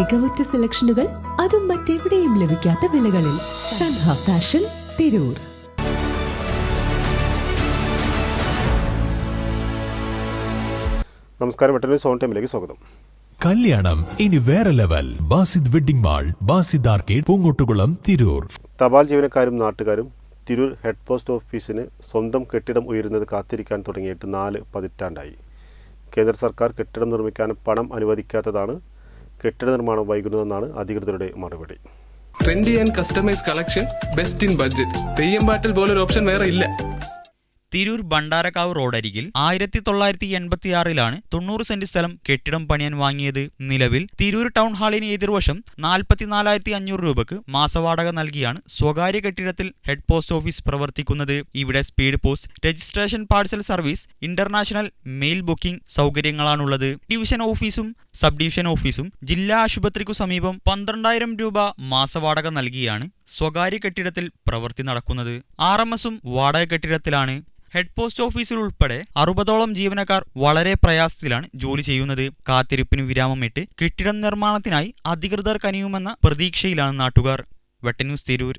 മികവുറ്റ സെലക്ഷനുകൾ അതും മറ്റെവിടെയും ലഭിക്കാത്ത വിലകളിൽ സൻഹ ഫാഷൻ തിരൂർ. നമസ്കാരം മറ്റൊരു സോൺ ടൈമിലേക്ക് സ്വാഗതം. കല്യാണം ഇനി വേറെ level. Basid wedding mall Basid arcade Poongottukulam Tirur. തപാൽ ജീവനക്കാരും നാട്ടുകാരും തിരൂർ ഹെഡ് പോസ്റ്റ് ഓഫീസിന് സ്വന്തം കെട്ടിടം ഉയരുന്നത് കാത്തിരിക്കാൻ തുടങ്ങിയിട്ട് നാല് പതിറ്റാണ്ടായി. കേന്ദ്ര സർക്കാർ കെട്ടിടം നിർമ്മിക്കാൻ പണം അനുവദിക്കാത്തതാണ് കെട്ടിട നിർമ്മാണം വൈകുന്നതെന്നാണ് അധികൃതരുടെ മറുപടി. Trendy and customise collection best in budget Theyyam പാട്ടിൽ പോലൊരു ഓപ്ഷൻ വേറെ ഇല്ല. തിരൂർ ബണ്ടാരക്കാവ് റോഡരികിൽ ആയിരത്തി തൊള്ളായിരത്തി എൺപത്തിയാറിലാണ് തൊണ്ണൂറ് സെന്റ് സ്ഥലം കെട്ടിടം പണിയാൻ വാങ്ങിയത്. നിലവിൽ തിരൂർ ടൗൺ ഹാളിന് എതിർവശം നാൽപ്പത്തിനാലായിരത്തി അഞ്ഞൂറ് രൂപക്ക് മാസവാടക നൽകിയാണ് സ്വകാര്യ കെട്ടിടത്തിൽ ഹെഡ് പോസ്റ്റ് ഓഫീസ് പ്രവർത്തിക്കുന്നത്. ഇവിടെ speed post registration parcel service international mail booking സൗകര്യങ്ങളാണുള്ളത്. Division ഓഫീസും സബ് ഡിവിഷൻ ഓഫീസും ജില്ലാ ആശുപത്രിക്കു സമീപം പന്ത്രണ്ടായിരം രൂപ മാസവാടക നൽകിയാണ് സ്വകാര്യ കെട്ടിടത്തിൽ പ്രവൃത്തി നടക്കുന്നത്. ആർ എം എസും വാടക കെട്ടിടത്തിലാണ്. ഹെഡ് പോസ്റ്റ് ഓഫീസിൽ ഉൾപ്പെടെ അറുപതോളം ജീവനക്കാർ വളരെ പ്രയാസത്തിലാണ് ജോലി ചെയ്യുന്നത്. കാത്തിരിപ്പിന് വിരാമമിട്ട് കെട്ടിടം നിർമ്മാണത്തിനായി അധികൃതർ കനിയുമെന്ന പ്രതീക്ഷയിലാണ് നാട്ടുകാർ. വെട്ടന്യൂസ് തിരൂർ.